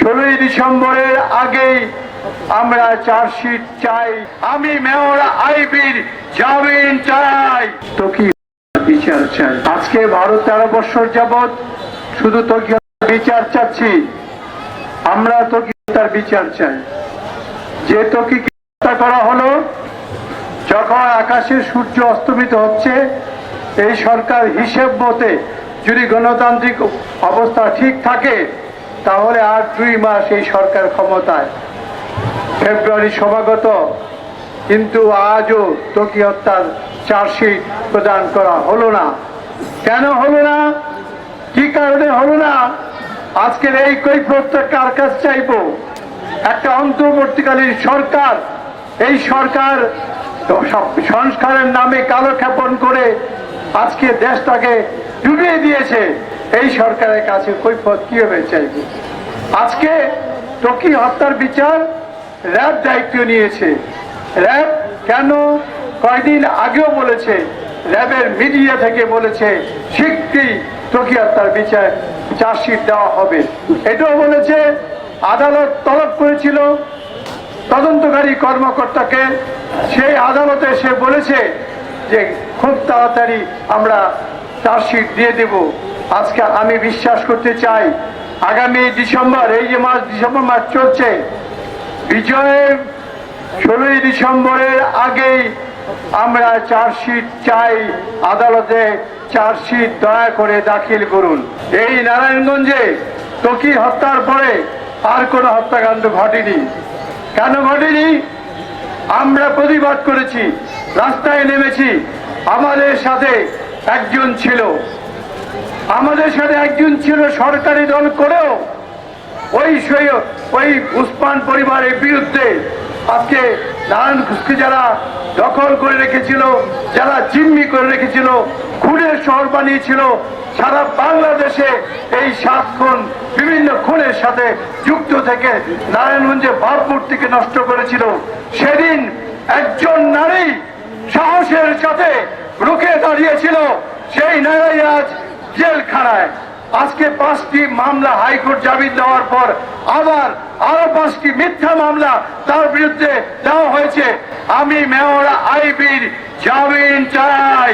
ষোলোই ডিসেম্বরের আগেই আমরা চার্জশিট চাই। আমি মেয়র আইবির জামিন চাই। তো কি বিচার চাই? আজকে ভারত তেরো বছর যাবৎ শুধু তোকে বিচার চাচ্ছি। আমরা তোকে তার বিচার চাই। যে তোকে হত্যা করা হলো, যখন আকাশে সূর্য অস্তমিত হচ্ছে, এই সরকার হিসেব মতে যদি গণতান্ত্রিক অবস্থা ঠিক থাকে তাহলে আর দুই মাস এই সরকার ক্ষমতায়। ফেব্রুয়ারি সমাগত কিন্তু আজও তকি হত্যার চার্জশিট প্রদান করা হলো না। কেন হলো না? কি কারণে হলো না? আজকের এই কৈফতটা কার কাছ চাইব? একটা অন্তর্বর্তীকালীন সরকার, এই সরকার সংস্কারের নামে কালো ক্ষেপণ করে আজকে দেশটাকে ডুবিয়ে দিয়েছে। এই সরকারের কাছে কৈফত কীভাবে চাইব? আজকে টকি হত্যার বিচার র্যাব দায়িত্ব নিয়েছে। র্যাব কেন কয়দিন আগেও বলেছে, র্যাবের মিডিয়া থেকে বলেছে, শীঘ্রই টকি হত্যার বিচার চার্জশিট দেওয়া হবে। এটাও বলেছে, আদালত তলব করেছিল। তদন্তকারী কর্মকর্তাকে সেই আদালতে সে বলেছে যে, খুব তাড়াতাড়ি আমরা চার্জশিট দিয়ে দেব। আজকে আমি বিশ্বাস করতে চাই, আগামী ডিসেম্বর, এই যে মাস, ডিসেম্বর মাস চলছে বিজয়ের ষোলোই ডিসেম্বরের আগেই আমরা চার্জশিট চাই, আদালতে চার্জশিট দয়া করে দাখিল করুন। এই নারায়ণগঞ্জে তকি হত্যার পরে আর কোনো হত্যাকাণ্ড ঘটেনি। কেন ঘটেনি? আমরা প্রতিবাদ করেছি, রাস্তায় নেমেছি, আমাদের সাথে একজন ছিল। আমাদের সাথে একজন ছিল সরকারি দল করেও ওই ওই উসমান পরিবারের বিরুদ্ধে আজকে নারায়ণ ঘোষকে যারা দখল করে রেখেছিল, যারা জিম্মি করে রেখেছিল, খুনের শহর বানিয়েছিল, সারা বাংলাদেশে এই সাত খুন বিভিন্ন খুনের সাথে যুক্ত থেকে নারায়ণগঞ্জে ভাবমূর্তিকে নষ্ট করেছিল। সেদিন একজন নারী সাহসের সাথে রুখে দাঁড়িয়েছিল, সেই নারী আজ জেলখানায়। আজকে পাঁচটি মামলা হাইকোর্ট জামিন দেওয়ার পর আবার আরও পাঁচটি মিথ্যা মামলা তার বিরুদ্ধে দেওয়া হয়েছে। আমি মেয়র আইবির জামিন চাই।